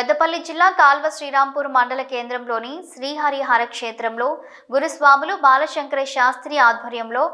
పెద్దపల్లి జిల్లా కాల్వ శ్రీరాంపూర్ మండల కేంద్రంలోని శ్రీహరిహర క్షేత్రంలో గురుస్వాములు బాలశంకర శాస్త్రి ఆధ్వర్యంలో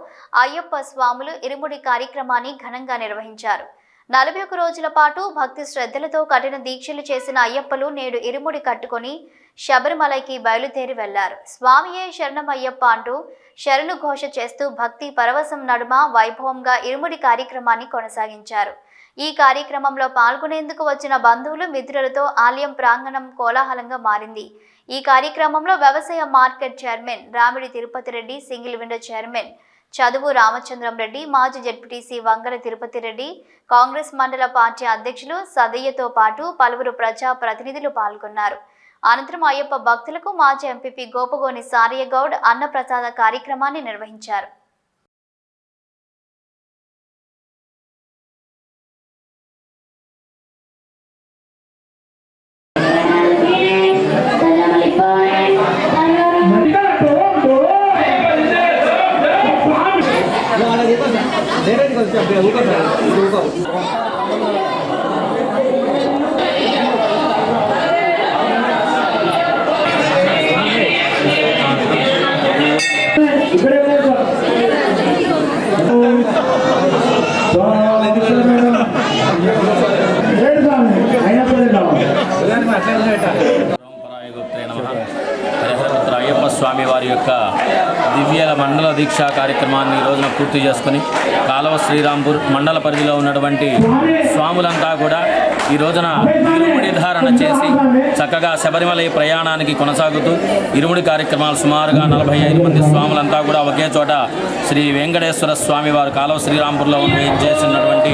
అయ్యప్ప స్వాములు ఇరుముడి కార్యక్రమాన్ని ఘనంగా నిర్వహించారు. నలభై ఒక రోజుల పాటు భక్తి శ్రద్ధలతో కఠిన దీక్షలు చేసిన అయ్యప్పలు నేడు ఇరుముడి కట్టుకొని శబరిమలైకి బయలుదేరి వెళ్ళారు. స్వామియే శరణం అయ్యప్ప అంటూ శరణు ఘోష చేస్తూ భక్తి పరవశం నడుమ వైభవంగా ఇరుముడి కార్యక్రమాన్ని కొనసాగించారు. ఈ కార్యక్రమంలో పాల్గొనేందుకు వచ్చిన బంధువులు మిత్రులతో ఆలయం ప్రాంగణం కోలాహలంగా మారింది. ఈ కార్యక్రమంలో వ్యవసాయ market chairman Ramidi Tirupati Reddy single window chairman Chaduvu Ramachandram Reddy మాజీ జడ్పీటీసీ వంగల తిరుపతి రెడ్డి కాంగ్రెస్ మండల పార్టీ అధ్యక్షులు సదయ్యతో పాటు పలువురు ప్రజా ప్రతినిధులు పాల్గొన్నారు. అనంతరం అయ్యప్ప భక్తులకు మాజీ ఎంపీపీ గోపగోని సారయ్యగౌడ్ అన్నప్రసాద కార్యక్రమాన్ని నిర్వహించారు. 내려니까 그냥 내가 올가 올가 Gracias. స్వామి వారి యొక్క దివ్య మండల దీక్షా కార్యక్రమాన్ని ఈ రోజున పూర్తి చేసుకుని కాలవ శ్రీరాంపూర్ మండల పరిధిలో ఉన్నటువంటి స్వాములంతా కూడా ఈ రోజున ఇరుముడి ధారణ చేసి చక్కగా శబరిమల ప్రయాణానికి కొనసాగుతూ ఇరుముడి కార్యక్రమాలు సుమారుగా నలభై ఐదు మంది స్వాములంతా కూడా ఒకే చోట శ్రీ వెంకటేశ్వర స్వామి వారు కాలువ శ్రీరాంపూర్లో చేసినటువంటి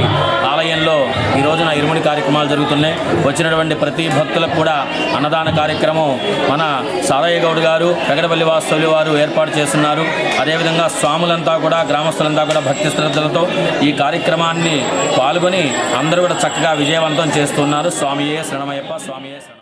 ఆలయంలో ఈ రోజున ఇరుముడి కార్యక్రమాలు జరుగుతున్నాయి. వచ్చినటువంటి ప్రతి భక్తులకు కూడా అన్నదాన కార్యక్రమం మన సారయ్య గౌడ్ గారు పెగడపల్లి వాస్తవులు వారు ఏర్పాటు చేస్తున్నారు. అదేవిధంగా స్వాములంతా కూడా గ్రామస్తులంతా కూడా భక్తి శ్రద్ధలతో ఈ కార్యక్రమాన్ని పాల్గొని అందరూ కూడా చక్కగా విజయవంతం చేస్తున్నారు చేస్తున్నారు. స్వామియే శరణమయ్యప్ప స్వామియే